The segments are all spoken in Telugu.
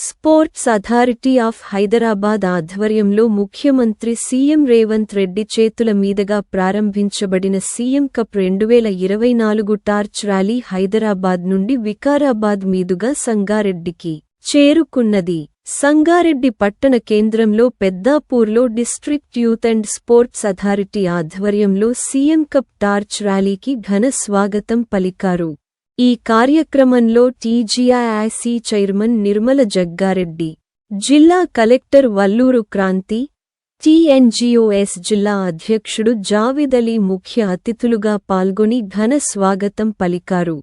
స్పోర్ట్స్ అథారిటీ ఆఫ్ హైదరాబాద్ ఆధ్వర్యంలో ముఖ్యమంత్రి సీఎం రేవంత్ రెడ్డి చేతుల మీదుగా ప్రారంభించబడిన సీఎం కప్ రెండువేల ఇరవై నాలుగు టార్చ్ ర్యాలీ హైదరాబాద్ నుండి వికారాబాద్ మీదుగా సంగారెడ్డికి చేరుకున్నది. సంగారెడ్డి పట్టణ కేంద్రంలో పెద్దాపూర్లో district youth and sports authority ఆధ్వర్యంలో సీఎం కప్ టార్చ్ ర్యాలీకి ఘన స్వాగతం పలికారు. ఈ కార్యక్రమంలో టీజీఐఐసి చైర్మన్ నిర్మల జగ్గారెడ్డి జిల్లా కలెక్టర్ వల్లూరు క్రాంతి టీఎన్జీఓఎస్ జిల్లా అధ్యక్షుడు జావిద్ ముఖ్య అతిథులుగా పాల్గొని ఘన స్వాగతం పలికారు.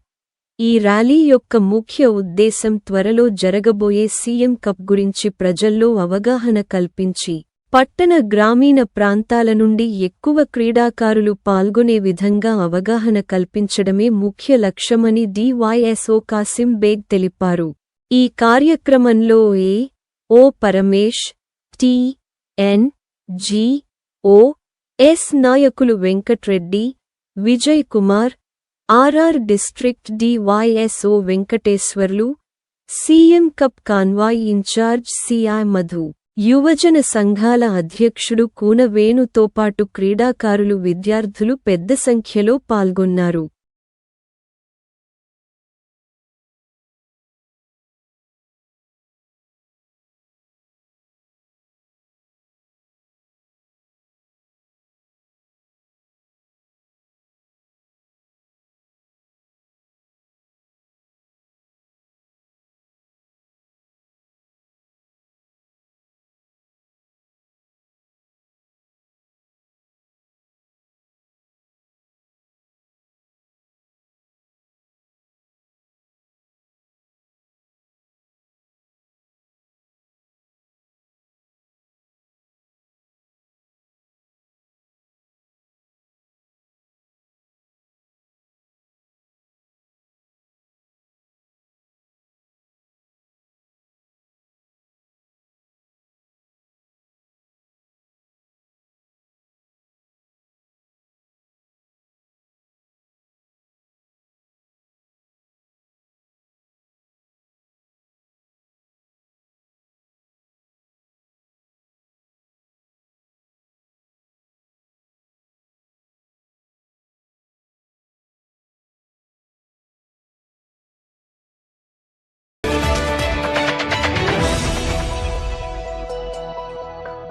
ఈ ర్యాలీ యొక్క ముఖ్య ఉద్దేశం త్వరలో జరగబోయే సీఎం కప్ గురించి ప్రజల్లో అవగాహన కల్పించి పట్టణ గ్రామీణ ప్రాంతాల నుండి ఎక్కువ క్రీడాకారులు పాల్గొనే విధంగా అవగాహన కల్పించడమే ముఖ్య లక్ష్యమని డివైఎస్ఓ కాసిం బేగ్ తెలిపారు. ఈ కార్యక్రమంలో A. O Paramesh T. N. G. O. S. నాయకులు Venkatreddy Vijay Kumar RR district DYSO Venkateswarlu CM cup convoy in-charge CI Madhu. యువజన సంఘాల అధ్యక్షుడు కూనవేణుతో పాటు క్రీడాకారులు విద్యార్థులు పెద్ద సంఖ్యలో పాల్గొన్నారు.